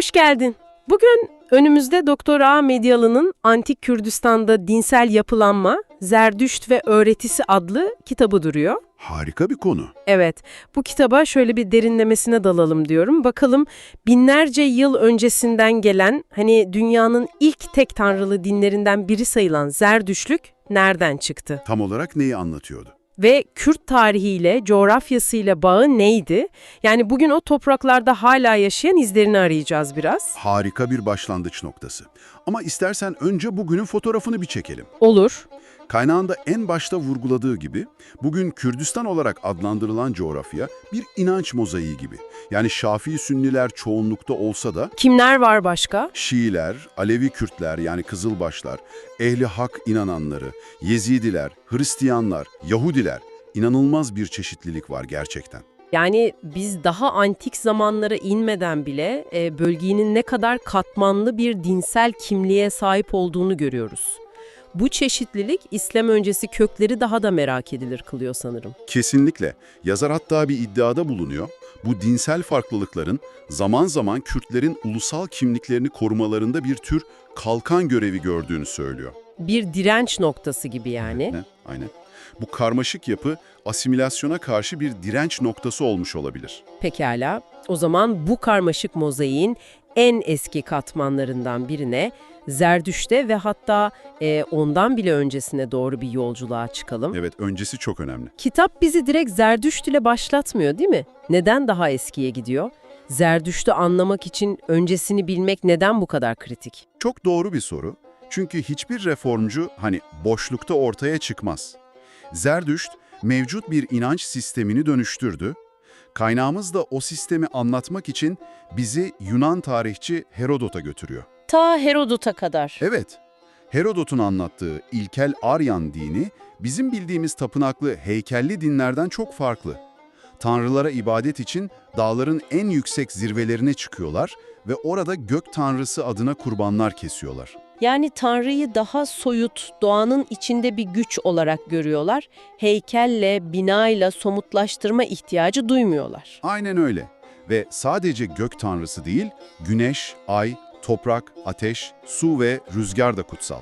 Hoş geldin. Bugün önümüzde Doktor A. Medyalı'nın Antik Kürdistan'da Dinsel Yapılanma, Zerdüşt ve Öğretisi adlı kitabı duruyor. Harika bir konu. Evet, bu kitaba şöyle bir derinlemesine dalalım diyorum. Bakalım binlerce yıl öncesinden gelen, hani dünyanın ilk tek tanrılı dinlerinden biri sayılan Zerdüştlük nereden çıktı? Tam olarak neyi anlatıyordu? Ve Kürt tarihiyle, coğrafyasıyla bağı neydi? Yani bugün o topraklarda hala yaşayan izlerini arayacağız biraz. Harika bir başlangıç noktası. Ama istersen önce bugünün fotoğrafını bir çekelim. Olur. Kaynağında en başta vurguladığı gibi, bugün Kürdistan olarak adlandırılan coğrafya bir inanç mozaiği gibi. Yani Şafii Sünniler çoğunlukta olsa da Kimler var başka? Şiiler, Alevi Kürtler yani Kızılbaşlar, Ehli Hak inananları, Yezidiler, Hristiyanlar, Yahudiler inanılmaz bir çeşitlilik var gerçekten. Yani biz daha antik zamanlara inmeden bile e, bölgenin ne kadar katmanlı bir dinsel kimliğe sahip olduğunu görüyoruz. Bu çeşitlilik İslam öncesi kökleri daha da merak edilir kılıyor sanırım. Kesinlikle. Yazar hatta bir iddiada bulunuyor. Bu dinsel farklılıkların zaman zaman Kürtlerin ulusal kimliklerini korumalarında bir tür kalkan görevi gördüğünü söylüyor. Bir direnç noktası gibi yani. Ne? Aynen. Bu karmaşık yapı asimilasyona karşı bir direnç noktası olmuş olabilir. Pekala, o zaman bu karmaşık mozaiğin en eski katmanlarından birine Zerdüş'te ve hatta e, ondan bile öncesine doğru bir yolculuğa çıkalım. Evet, öncesi çok önemli. Kitap bizi direkt Zerdüşt ile başlatmıyor değil mi? Neden daha eskiye gidiyor? Zerdüşt'ü anlamak için öncesini bilmek neden bu kadar kritik? Çok doğru bir soru. Çünkü hiçbir reformcu hani boşlukta ortaya çıkmaz. Zerdüşt mevcut bir inanç sistemini dönüştürdü. Kaynağımız da o sistemi anlatmak için bizi Yunan tarihçi Herodot'a götürüyor. Ta Herodot'a kadar. Evet, Herodot'un anlattığı ilkel Aryan dini bizim bildiğimiz tapınaklı heykelli dinlerden çok farklı. Tanrılara ibadet için dağların en yüksek zirvelerine çıkıyorlar ve orada gök tanrısı adına kurbanlar kesiyorlar. Yani Tanrı'yı daha soyut, doğanın içinde bir güç olarak görüyorlar. Heykelle, binayla somutlaştırma ihtiyacı duymuyorlar. Aynen öyle. Ve sadece gök tanrısı değil, güneş, ay, toprak, ateş, su ve rüzgar da kutsal.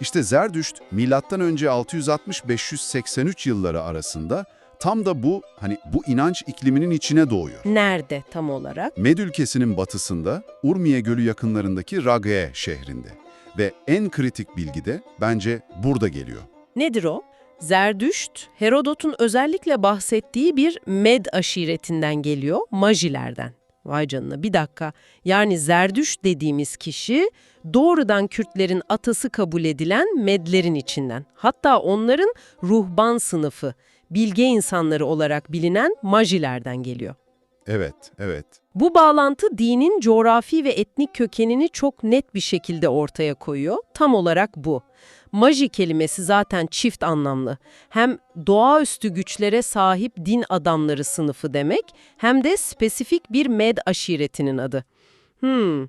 İşte Zerdüşt, milattan önce 660-583 yılları arasında tam da bu hani bu inanç ikliminin içine doğuyor. Nerede tam olarak? Med ülkesinin batısında, Urmiye Gölü yakınlarındaki Ragıe şehrinde. Ve en kritik bilgi de bence burada geliyor. Nedir o? Zerdüşt, Herodot'un özellikle bahsettiği bir Med aşiretinden geliyor, Majilerden. Vay canına bir dakika. Yani Zerdüşt dediğimiz kişi doğrudan Kürtlerin atası kabul edilen Medlerin içinden. Hatta onların ruhban sınıfı, bilge insanları olarak bilinen Majilerden geliyor. Evet, evet. Bu bağlantı dinin coğrafi ve etnik kökenini çok net bir şekilde ortaya koyuyor. Tam olarak bu. Maji kelimesi zaten çift anlamlı. Hem doğaüstü güçlere sahip din adamları sınıfı demek, hem de spesifik bir med aşiretinin adı. Hmm,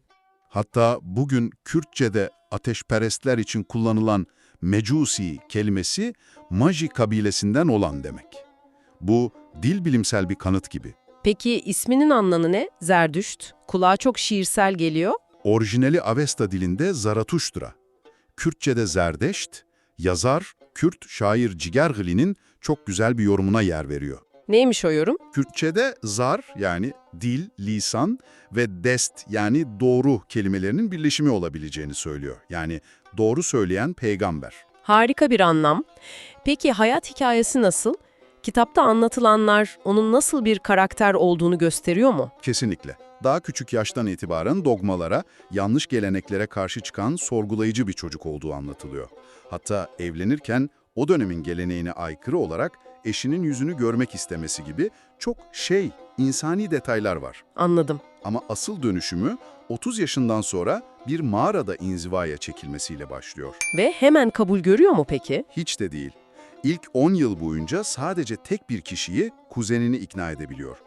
Hatta bugün Kürtçe'de ateşperestler için kullanılan mecusi kelimesi Maji kabilesinden olan demek. Bu dil bilimsel bir kanıt gibi. Peki isminin anlamı ne? Zerdüşt. Kulağa çok şiirsel geliyor. Orijinali Avesta dilinde Zaratuştra. Kürtçe'de Zerdeşt, yazar, Kürt şair Cigergili'nin çok güzel bir yorumuna yer veriyor. Neymiş o yorum? Kürtçe'de zar yani dil, lisan ve dest yani doğru kelimelerinin birleşimi olabileceğini söylüyor. Yani doğru söyleyen peygamber. Harika bir anlam. Peki hayat hikayesi nasıl? Kitapta anlatılanlar onun nasıl bir karakter olduğunu gösteriyor mu? Kesinlikle. Daha küçük yaştan itibaren dogmalara, yanlış geleneklere karşı çıkan sorgulayıcı bir çocuk olduğu anlatılıyor. Hatta evlenirken o dönemin geleneğine aykırı olarak eşinin yüzünü görmek istemesi gibi çok şey, insani detaylar var. Anladım. Ama asıl dönüşümü 30 yaşından sonra bir mağarada inzivaya çekilmesiyle başlıyor. Ve hemen kabul görüyor mu peki? Hiç de değil. İlk 10 yıl boyunca sadece tek bir kişiyi, kuzenini ikna edebiliyor.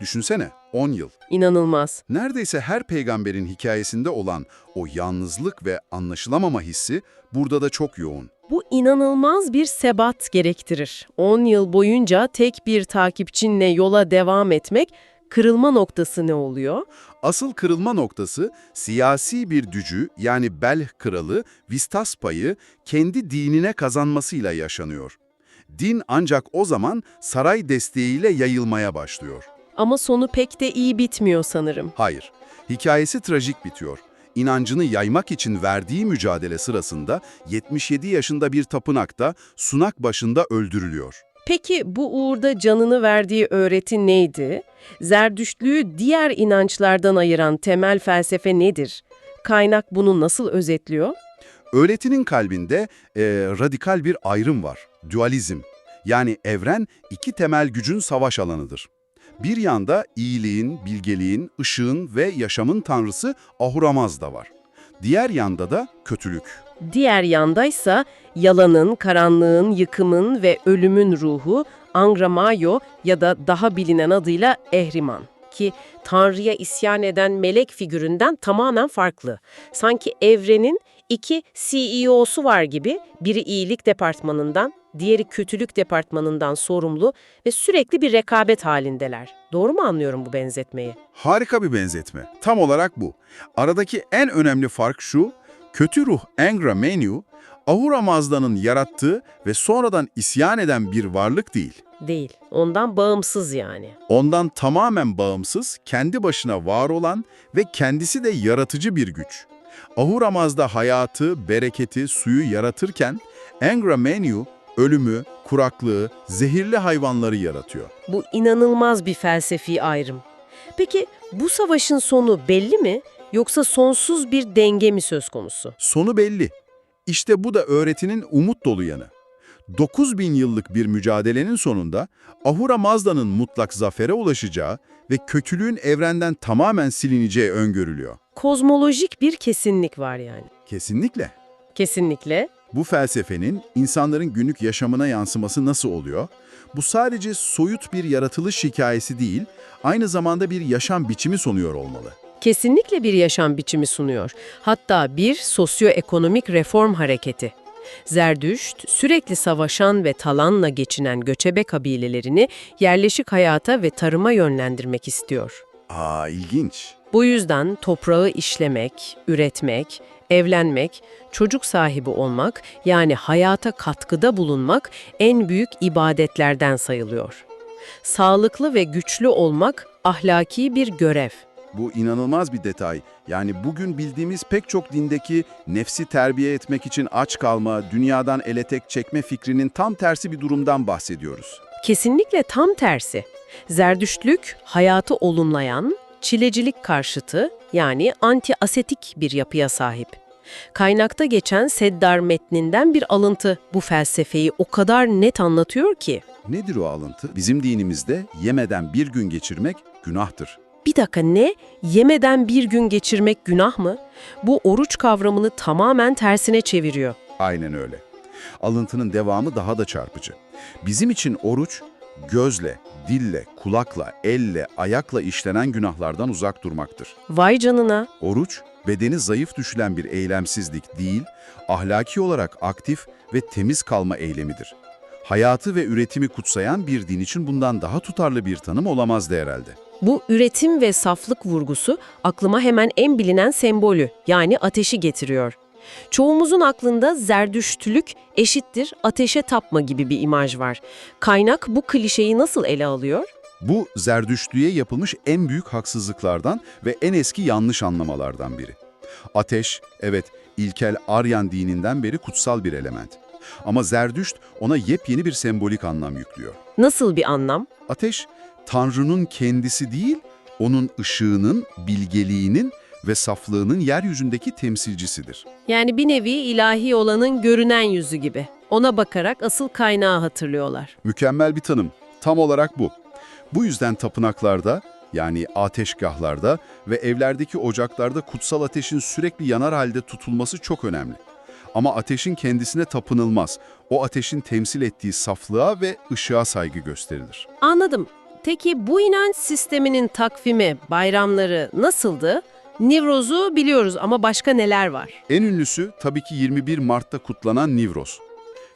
Düşünsene, 10 yıl. İnanılmaz. Neredeyse her peygamberin hikayesinde olan o yalnızlık ve anlaşılamama hissi burada da çok yoğun. Bu inanılmaz bir sebat gerektirir. 10 yıl boyunca tek bir takipçinle yola devam etmek kırılma noktası ne oluyor? Asıl kırılma noktası siyasi bir dücü yani Belh kralı Vistaspa'yı kendi dinine kazanmasıyla yaşanıyor. Din ancak o zaman saray desteğiyle yayılmaya başlıyor. Ama sonu pek de iyi bitmiyor sanırım. Hayır, hikayesi trajik bitiyor. İnancını yaymak için verdiği mücadele sırasında 77 yaşında bir tapınakta sunak başında öldürülüyor. Peki bu uğurda canını verdiği öğreti neydi? Zerdüştlüğü diğer inançlardan ayıran temel felsefe nedir? Kaynak bunu nasıl özetliyor? Öğretinin kalbinde e, radikal bir ayrım var, dualizm. Yani evren iki temel gücün savaş alanıdır. Bir yanda iyiliğin, bilgeliğin, ışığın ve yaşamın tanrısı Ahura Mazda var. Diğer yanda da kötülük. Diğer yandaysa yalanın, karanlığın, yıkımın ve ölümün ruhu Angra Mayo ya da daha bilinen adıyla Ehriman ki Tanrı'ya isyan eden melek figüründen tamamen farklı. Sanki evrenin iki CEO'su var gibi biri iyilik departmanından, diğeri kötülük departmanından sorumlu ve sürekli bir rekabet halindeler. Doğru mu anlıyorum bu benzetmeyi? Harika bir benzetme. Tam olarak bu. Aradaki en önemli fark şu, kötü ruh Angra Mainyu, Ahura Mazda'nın yarattığı ve sonradan isyan eden bir varlık değil. Değil. Ondan bağımsız yani. Ondan tamamen bağımsız, kendi başına var olan ve kendisi de yaratıcı bir güç. Ahura Mazda hayatı, bereketi, suyu yaratırken, Angra Mainyu ölümü, kuraklığı, zehirli hayvanları yaratıyor. Bu inanılmaz bir felsefi ayrım. Peki bu savaşın sonu belli mi yoksa sonsuz bir denge mi söz konusu? Sonu belli. İşte bu da öğretinin umut dolu yanı. 9000 yıllık bir mücadelenin sonunda Ahura Mazda'nın mutlak zafere ulaşacağı ve kötülüğün evrenden tamamen silineceği öngörülüyor. Kozmolojik bir kesinlik var yani. Kesinlikle. Kesinlikle. Bu felsefenin insanların günlük yaşamına yansıması nasıl oluyor? Bu sadece soyut bir yaratılış hikayesi değil, aynı zamanda bir yaşam biçimi sunuyor olmalı. Kesinlikle bir yaşam biçimi sunuyor. Hatta bir sosyoekonomik reform hareketi. Zerdüşt, sürekli savaşan ve talanla geçinen göçebe kabilelerini yerleşik hayata ve tarıma yönlendirmek istiyor. Aa ilginç. Bu yüzden toprağı işlemek, üretmek, evlenmek, çocuk sahibi olmak yani hayata katkıda bulunmak en büyük ibadetlerden sayılıyor. Sağlıklı ve güçlü olmak ahlaki bir görev. Bu inanılmaz bir detay. Yani bugün bildiğimiz pek çok dindeki nefsi terbiye etmek için aç kalma, dünyadan ele tek çekme fikrinin tam tersi bir durumdan bahsediyoruz. Kesinlikle tam tersi. Zerdüştlük hayatı olumlayan, çilecilik karşıtı yani anti-asetik bir yapıya sahip. Kaynakta geçen Seddar metninden bir alıntı bu felsefeyi o kadar net anlatıyor ki. Nedir o alıntı? Bizim dinimizde yemeden bir gün geçirmek günahtır. Bir dakika ne? Yemeden bir gün geçirmek günah mı? Bu oruç kavramını tamamen tersine çeviriyor. Aynen öyle. Alıntının devamı daha da çarpıcı. Bizim için oruç, gözle, dille, kulakla, elle, ayakla işlenen günahlardan uzak durmaktır. Vay canına. Oruç, bedeni zayıf düşülen bir eylemsizlik değil, ahlaki olarak aktif ve temiz kalma eylemidir. Hayatı ve üretimi kutsayan bir din için bundan daha tutarlı bir tanım olamazdı herhalde. Bu üretim ve saflık vurgusu aklıma hemen en bilinen sembolü yani ateşi getiriyor. Çoğumuzun aklında zerdüştülük eşittir ateşe tapma gibi bir imaj var. Kaynak bu klişeyi nasıl ele alıyor? Bu Zerdüştlüğe yapılmış en büyük haksızlıklardan ve en eski yanlış anlamalardan biri. Ateş, evet ilkel Aryan dininden beri kutsal bir element. Ama Zerdüşt ona yepyeni bir sembolik anlam yüklüyor. Nasıl bir anlam? Ateş, Tanrı'nın kendisi değil, onun ışığının, bilgeliğinin ve saflığının yeryüzündeki temsilcisidir. Yani bir nevi ilahi olanın görünen yüzü gibi. Ona bakarak asıl kaynağı hatırlıyorlar. Mükemmel bir tanım. Tam olarak bu. Bu yüzden tapınaklarda, yani ateşgahlarda ve evlerdeki ocaklarda kutsal ateşin sürekli yanar halde tutulması çok önemli. Ama ateşin kendisine tapınılmaz. O ateşin temsil ettiği saflığa ve ışığa saygı gösterilir. Anladım. Peki bu inanç sisteminin takvimi, bayramları nasıldı? Nivroz'u biliyoruz ama başka neler var? En ünlüsü tabii ki 21 Mart'ta kutlanan Nivroz.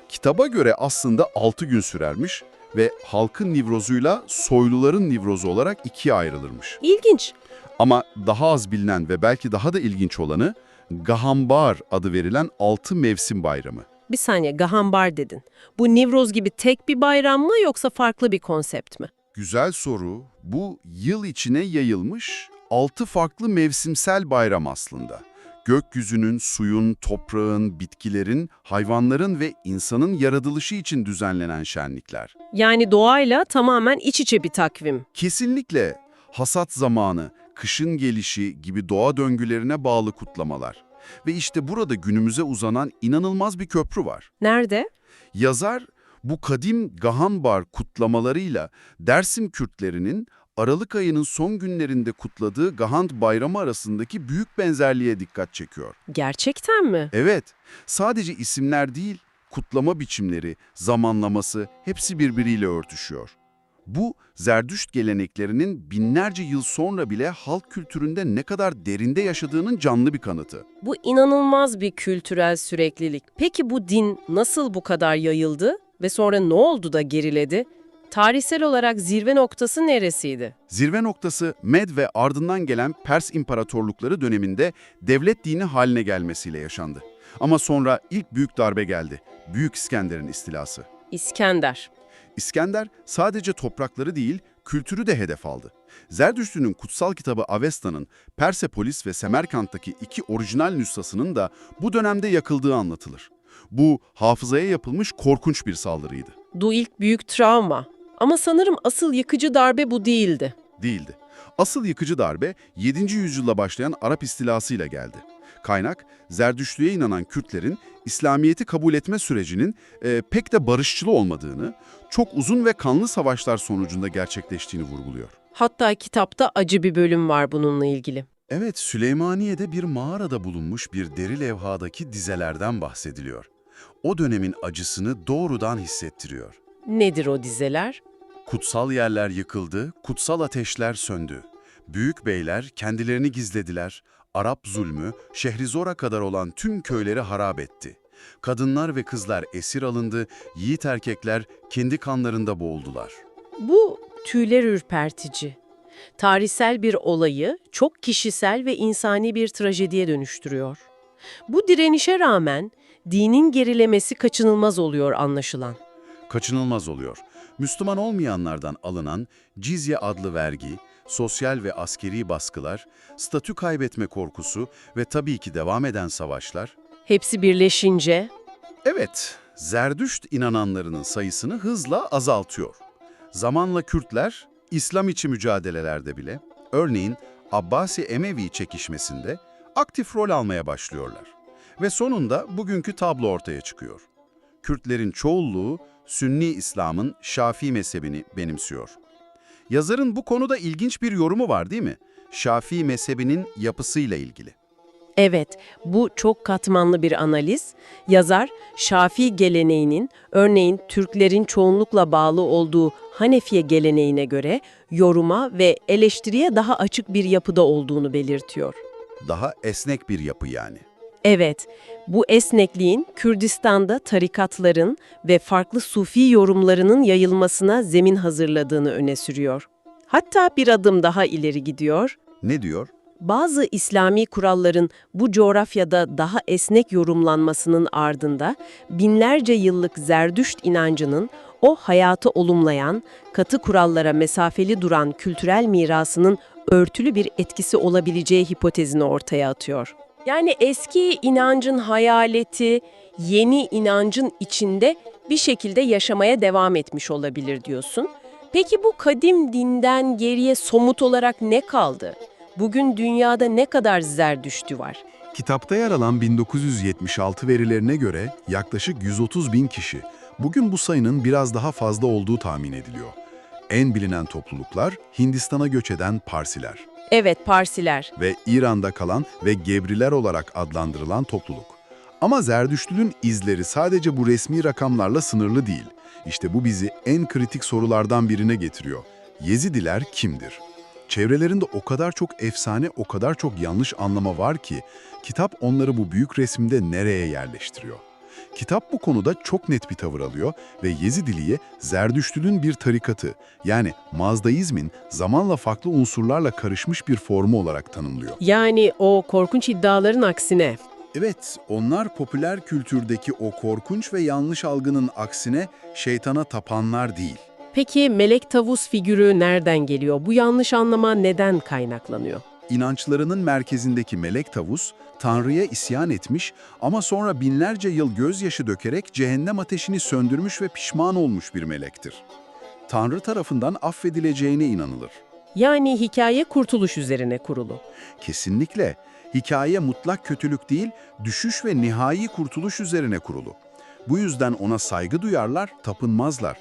Kitaba göre aslında 6 gün sürermiş ve halkın nivrozuyla soyluların nivrozu olarak ikiye ayrılırmış. İlginç. Ama daha az bilinen ve belki daha da ilginç olanı Gahambar adı verilen altı mevsim bayramı. Bir saniye Gahambar dedin. Bu Nivroz gibi tek bir bayram mı yoksa farklı bir konsept mi? Güzel soru. Bu yıl içine yayılmış altı farklı mevsimsel bayram aslında. Gökyüzünün, suyun, toprağın, bitkilerin, hayvanların ve insanın yaratılışı için düzenlenen şenlikler. Yani doğayla tamamen iç içe bir takvim. Kesinlikle hasat zamanı, kışın gelişi gibi doğa döngülerine bağlı kutlamalar. Ve işte burada günümüze uzanan inanılmaz bir köprü var. Nerede? Yazar bu kadim Gahanbar kutlamalarıyla Dersim Kürtlerinin Aralık ayının son günlerinde kutladığı Gahand Bayramı arasındaki büyük benzerliğe dikkat çekiyor. Gerçekten mi? Evet, sadece isimler değil, kutlama biçimleri, zamanlaması hepsi birbiriyle örtüşüyor. Bu, Zerdüşt geleneklerinin binlerce yıl sonra bile halk kültüründe ne kadar derinde yaşadığının canlı bir kanıtı. Bu inanılmaz bir kültürel süreklilik. Peki bu din nasıl bu kadar yayıldı ve sonra ne oldu da geriledi? Tarihsel olarak zirve noktası neresiydi? Zirve noktası Med ve ardından gelen Pers İmparatorlukları döneminde devlet dini haline gelmesiyle yaşandı. Ama sonra ilk büyük darbe geldi. Büyük İskender'in istilası. İskender. İskender sadece toprakları değil, kültürü de hedef aldı. Zerdüştlü'nün kutsal kitabı Avesta'nın Persepolis ve Semerkant'taki iki orijinal nüshasının da bu dönemde yakıldığı anlatılır. Bu hafızaya yapılmış korkunç bir saldırıydı. Du ilk büyük travma. Ama sanırım asıl yıkıcı darbe bu değildi. Değildi. Asıl yıkıcı darbe 7. yüzyılda başlayan Arap istilasıyla geldi. Kaynak, Zerdüştlüğe inanan Kürtlerin İslamiyet'i kabul etme sürecinin e, pek de barışçıl olmadığını, çok uzun ve kanlı savaşlar sonucunda gerçekleştiğini vurguluyor. Hatta kitapta acı bir bölüm var bununla ilgili. Evet, Süleymaniye'de bir mağarada bulunmuş bir deri levhadaki dizelerden bahsediliyor. O dönemin acısını doğrudan hissettiriyor. Nedir o dizeler? Kutsal yerler yıkıldı, kutsal ateşler söndü. Büyük beyler kendilerini gizlediler, Arap zulmü Şehrizor'a kadar olan tüm köyleri harap etti. Kadınlar ve kızlar esir alındı, yiğit erkekler kendi kanlarında boğuldular. Bu tüyler ürpertici. Tarihsel bir olayı çok kişisel ve insani bir trajediye dönüştürüyor. Bu direnişe rağmen dinin gerilemesi kaçınılmaz oluyor anlaşılan. Kaçınılmaz oluyor. Müslüman olmayanlardan alınan cizye adlı vergi, sosyal ve askeri baskılar, statü kaybetme korkusu ve tabii ki devam eden savaşlar, Hepsi birleşince Evet, Zerdüşt inananlarının sayısını hızla azaltıyor. Zamanla Kürtler, İslam içi mücadelelerde bile, örneğin Abbasi-Emevi çekişmesinde aktif rol almaya başlıyorlar. Ve sonunda bugünkü tablo ortaya çıkıyor. Kürtlerin çoğunluğu Sünni İslam'ın Şafii mezhebini benimsiyor. Yazarın bu konuda ilginç bir yorumu var değil mi? Şafii mezhebinin yapısıyla ilgili. Evet, bu çok katmanlı bir analiz. Yazar, Şafii geleneğinin, örneğin Türklerin çoğunlukla bağlı olduğu Hanefiye geleneğine göre yoruma ve eleştiriye daha açık bir yapıda olduğunu belirtiyor. Daha esnek bir yapı yani. Evet, bu esnekliğin Kürdistan'da tarikatların ve farklı sufi yorumlarının yayılmasına zemin hazırladığını öne sürüyor. Hatta bir adım daha ileri gidiyor. Ne diyor? Bazı İslami kuralların bu coğrafyada daha esnek yorumlanmasının ardında binlerce yıllık Zerdüşt inancının o hayatı olumlayan, katı kurallara mesafeli duran kültürel mirasının örtülü bir etkisi olabileceği hipotezini ortaya atıyor. Yani eski inancın hayaleti, yeni inancın içinde bir şekilde yaşamaya devam etmiş olabilir diyorsun. Peki bu kadim dinden geriye somut olarak ne kaldı? Bugün dünyada ne kadar zerdüştü var? Kitapta yer alan 1976 verilerine göre yaklaşık 130 bin kişi. Bugün bu sayının biraz daha fazla olduğu tahmin ediliyor. En bilinen topluluklar Hindistan'a göç eden Parsiler Evet, Parsiler. ve İran'da kalan ve Gebriler olarak adlandırılan topluluk. Ama Zerdüştlüğün izleri sadece bu resmi rakamlarla sınırlı değil. İşte bu bizi en kritik sorulardan birine getiriyor. Yezidiler kimdir? Çevrelerinde o kadar çok efsane, o kadar çok yanlış anlama var ki kitap onları bu büyük resimde nereye yerleştiriyor? Kitap bu konuda çok net bir tavır alıyor ve Yezidiliğe Zerdüştül'ün bir tarikatı yani Mazdaizmin zamanla farklı unsurlarla karışmış bir formu olarak tanımlıyor. Yani o korkunç iddiaların aksine. Evet, onlar popüler kültürdeki o korkunç ve yanlış algının aksine şeytana tapanlar değil. Peki melek tavus figürü nereden geliyor? Bu yanlış anlama neden kaynaklanıyor? İnançlarının merkezindeki melek tavus, Tanrı'ya isyan etmiş ama sonra binlerce yıl gözyaşı dökerek cehennem ateşini söndürmüş ve pişman olmuş bir melektir. Tanrı tarafından affedileceğine inanılır. Yani hikaye kurtuluş üzerine kurulu. Kesinlikle. Hikaye mutlak kötülük değil, düşüş ve nihai kurtuluş üzerine kurulu. Bu yüzden ona saygı duyarlar, tapınmazlar.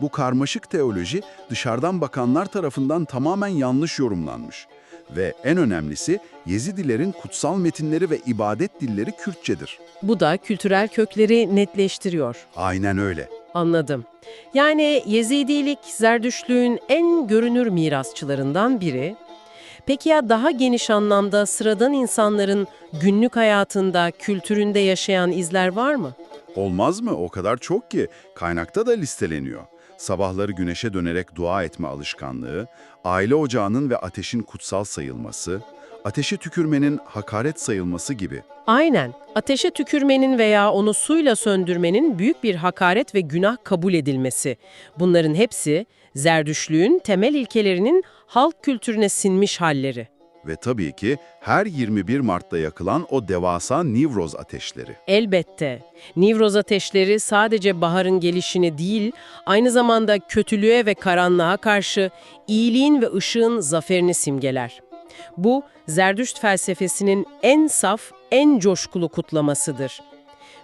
Bu karmaşık teoloji dışarıdan bakanlar tarafından tamamen yanlış yorumlanmış. Ve en önemlisi Yezidilerin kutsal metinleri ve ibadet dilleri Kürtçedir. Bu da kültürel kökleri netleştiriyor. Aynen öyle. Anladım. Yani Yezidilik, Zerdüştlüğün en görünür mirasçılarından biri. Peki ya daha geniş anlamda sıradan insanların günlük hayatında, kültüründe yaşayan izler var mı? Olmaz mı? O kadar çok ki kaynakta da listeleniyor. Sabahları güneşe dönerek dua etme alışkanlığı, aile ocağının ve ateşin kutsal sayılması, ateşe tükürmenin hakaret sayılması gibi. Aynen. Ateşe tükürmenin veya onu suyla söndürmenin büyük bir hakaret ve günah kabul edilmesi. Bunların hepsi Zerdüştlüğün temel ilkelerinin halk kültürüne sinmiş halleri. Ve tabii ki her 21 Mart'ta yakılan o devasa Nivroz ateşleri. Elbette. Nivroz ateşleri sadece baharın gelişini değil, aynı zamanda kötülüğe ve karanlığa karşı iyiliğin ve ışığın zaferini simgeler. Bu, Zerdüşt felsefesinin en saf, en coşkulu kutlamasıdır.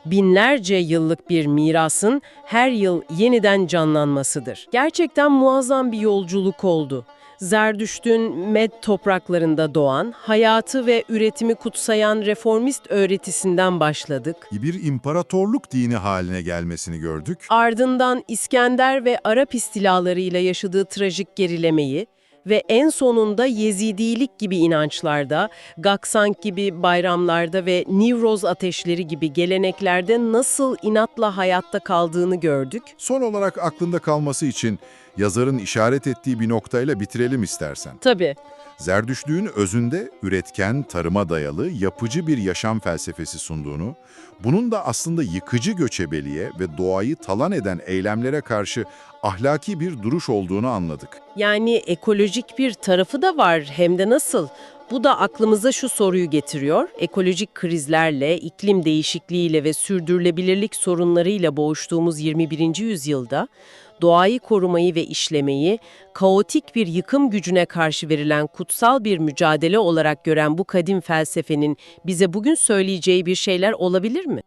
Binlerce yıllık bir mirasın her yıl yeniden canlanmasıdır. Gerçekten muazzam bir yolculuk oldu. Zerdüşt'ün Med topraklarında doğan, hayatı ve üretimi kutsayan reformist öğretisinden başladık. bir imparatorluk dini haline gelmesini gördük. Ardından İskender ve Arap istilalarıyla yaşadığı trajik gerilemeyi ve en sonunda Yezidilik gibi inançlarda, Gaksank gibi bayramlarda ve Nivroz ateşleri gibi geleneklerde nasıl inatla hayatta kaldığını gördük. Son olarak aklında kalması için yazarın işaret ettiği bir noktayla bitirelim istersen. Tabii. Zerdüştlüğün özünde üretken, tarıma dayalı, yapıcı bir yaşam felsefesi sunduğunu, bunun da aslında yıkıcı göçebeliğe ve doğayı talan eden eylemlere karşı ahlaki bir duruş olduğunu anladık. Yani ekolojik bir tarafı da var hem de nasıl? Bu da aklımıza şu soruyu getiriyor. Ekolojik krizlerle, iklim değişikliğiyle ve sürdürülebilirlik sorunlarıyla boğuştuğumuz 21. yüzyılda doğayı korumayı ve işlemeyi kaotik bir yıkım gücüne karşı verilen kutsal bir mücadele olarak gören bu kadim felsefenin bize bugün söyleyeceği bir şeyler olabilir mi?